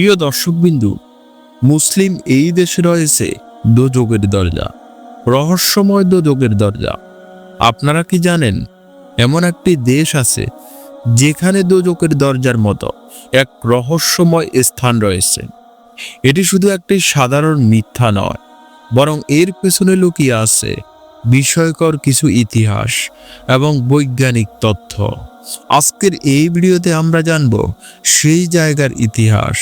প্রিয় দর্শকবিন্দু, মুসলিম এই দেশে রয়েছে দোযোগের দরজা, রহস্যময় দোযোগের দরজা। আপনারা কি জানেন, এমন একটি দেশ আছে যেখানে দোজকের দরজার মতো এক রহস্যময় স্থান রয়েছে। এটি শুধু একটি সাধারণ মিথ্যা নয়, বরং এর পেছনে লুকিয়ে আছে বিষয়কর কিছু ইতিহাস এবং বৈজ্ঞানিক তথ্য। আজকের এই ভিডিওতে আমরা জানব সেই জায়গার ইতিহাস,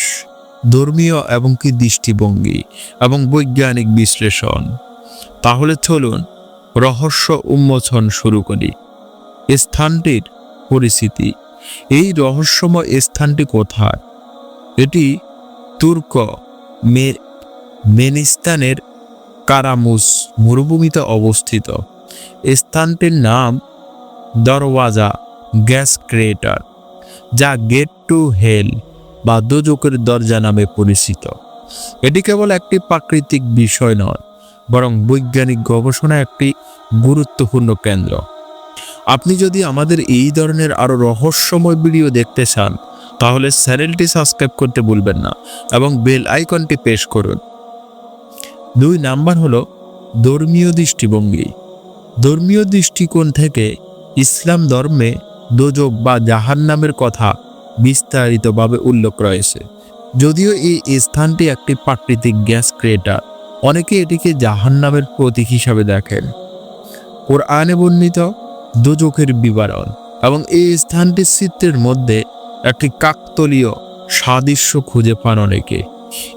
ধর্মীয় এবং কি দৃষ্টিভঙ্গি এবং বৈজ্ঞানিক বিশ্লেষণ। তাহলে চলুন রহস্য উন্মোচন শুরু করি। স্থানটির পরিস্থিতি। এই রহস্যময় স্থানটি কোথায়? এটি তুর্ক মে মেনিস্তানের কারামুস মরুভূমিতে অবস্থিত। স্থানটির নাম দরওয়াজা। গ্যাস ক্রিয়েটার, যা গেট টু হেল বা দোজকের দরজা নামে পরিচিত। এটি কেবল একটি প্রাকৃতিক বিষয় নয়, বরং বৈজ্ঞানিক গবেষণা একটি গুরুত্বপূর্ণ কেন্দ্র। আপনি যদি আমাদের এই ধরনের আরও রহস্যময় ভিডিও দেখতে চান, তাহলে চ্যানেলটি সাবস্ক্রাইব করতে ভুলবেন না এবং বেল আইকনটি পেশ করুন। দুই নাম্বার হলো ধর্মীয় দৃষ্টিভঙ্গি। ধর্মীয় দৃষ্টিকোণ থেকে ইসলাম ধর্মে দোজক বা জাহান নামের কথা বিস্তারিতভাবে উল্লেখ রয়েছে। যদিও এই স্থানটি একটি প্রাকৃতিক গ্যাস ক্রিয়েটার অনেকে এটিকে জাহান নামের প্রতীক হিসাবে দেখেন। কোরআনে বর্ণিত দোজকের বিবরণ এবং এই স্থানটির চিত্রের মধ্যে একটি কাকতলীয় সাদৃশ্য খুঁজে পান অনেকে।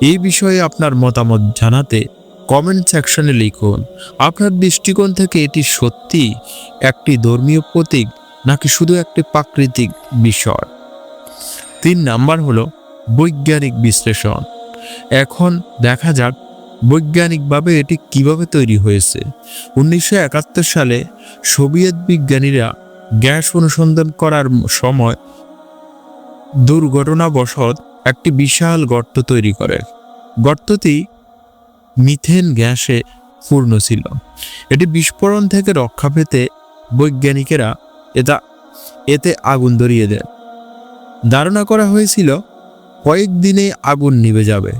এই বিষয়ে আপনার মতামত জানাতে কমেন্ট সেকশনে লিখুন। আপনার দৃষ্টিকোণ থেকে এটি সত্যি একটি ধর্মীয় প্রতীক নাকি শুধু একটি প্রাকৃতিক বিষয় তিন নাম্বার হলো বৈজ্ঞানিক বিশ্লেষণ। এখন দেখা যাক বৈজ্ঞানিকভাবে এটি কীভাবে তৈরি হয়েছে। উনিশশো একাত্তর সালে সোভিয়েত বিজ্ঞানীরা গ্যাস অনুসন্ধান করার সময় দুর্ঘটনাবশত একটি বিশাল গর্ত তৈরি করে। গর্তটি মিথেন গ্যাসে পূর্ণ ছিল। এটি বিস্ফোরণ থেকে রক্ষা পেতে বৈজ্ঞানিকেরা এটা এতে আগুন ধরিয়ে দেন ধারণা করা হয়েছিল কয়েকদিনে আগুন নিভে যাবে,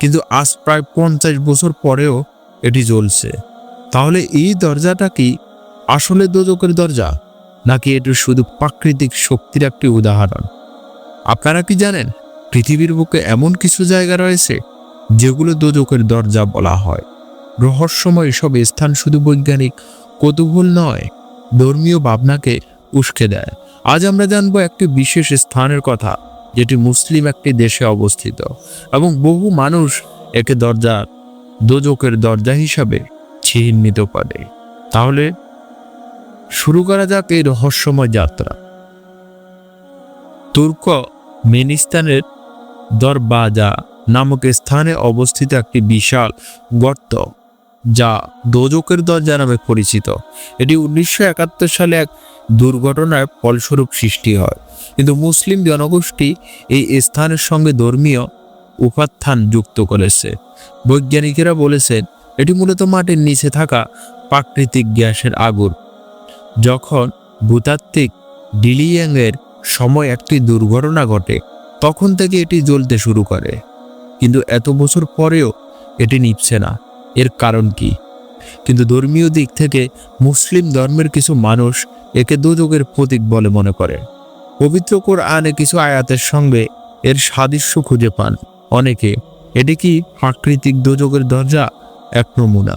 কিন্তু আজ প্রায় পঞ্চাশ বছর পরেও এটি জ্বলছে। তাহলে এই দরজাটা কি আসলে দোজকের দরজা, নাকি এটি শুধু প্রাকৃতিক শক্তির একটি উদাহরণ? আপনারা কি জানেন, পৃথিবীর বুকে এমন কিছু জায়গা রয়েছে, যেগুলো দোজকের দরজা বলা হয়? রহস্যময় এসব স্থান শুধু বৈজ্ঞানিক কৌতূহল নয়, ধর্মীয় ভাবনাকে উস্কে দেয়। আজ আমরা জানব একটি বিশেষ স্থানের কথা, যেটি মুসলিম একটি দেশে অবস্থিত এবং বহু মানুষ একে দরজা দোজকের দরজা হিসাবে চিহ্নিত করে। তাহলে শুরু করা যাক এই রহস্যময় যাত্রা। তুর্ক মেনিস্তানের দরবাজা নামক স্থানে অবস্থিত একটি বিশাল গর্ত। যা দোজকের দরজা নামে পরিচিত। এটি উনিশশো একাত্তর সালে এক দুর্ঘটনার ফলস্বরূপ সৃষ্টি হয়। কিন্তু মুসলিম জনগোষ্ঠী এই স্থানের সঙ্গে ধর্মীয় উপাত্থান যুক্ত করেছে। বৈজ্ঞানিকেরা বলেছেন, এটি মূলত মাটির নিচে থাকা প্রাকৃতিক গ্যাসের আগুন। যখন ভূতাত্ত্বিক ডিলিয়াংয়ের সময় একটি দুর্ঘটনা ঘটে, তখন থেকে এটি জ্বলতে শুরু করে। কিন্তু এত বছর পরেও এটি নিচ্ছে না। এর কারণ কি? কিন্তু ধর্মীয় দিক থেকে মুসলিম ধর্মের কিছু মানুষ একে দুযোগের প্রতীক বলে মনে করে। পবিত্র কোরআনে কিছু আয়াতের সঙ্গে এর সাদৃশ্য খুঁজে পান। অনেকে, এটি কি প্রাকৃতিক দুযোগের দরজা? এক নমুনা।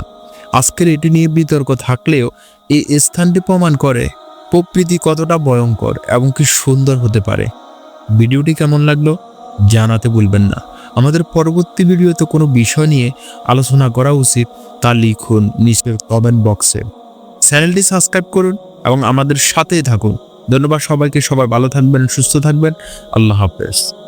আজকের এটি নিয়ে বিতর্ক থাকলেও এই স্থানটি প্রমাণ করে প্রকৃতি কতটা ভয়ঙ্কর এবং কি সুন্দর হতে পারে। ভিডিওটি কেমন লাগল জানাতে ভুলবেন না। আমাদের পরবর্তী ভিডিওতে কোনো বিষয় নিয়ে আলোচনা করা উচিত তা লিখুন নিচের কমেন্ট বক্সে চ্যানেলটি সাবস্ক্রাইব করুন এবং আমাদের সাথেই থাকুন। ধন্যবাদ সবাইকে, সবাই ভালো থাকবেন, সুস্থ থাকবেন। আল্লাহ হাফেজ।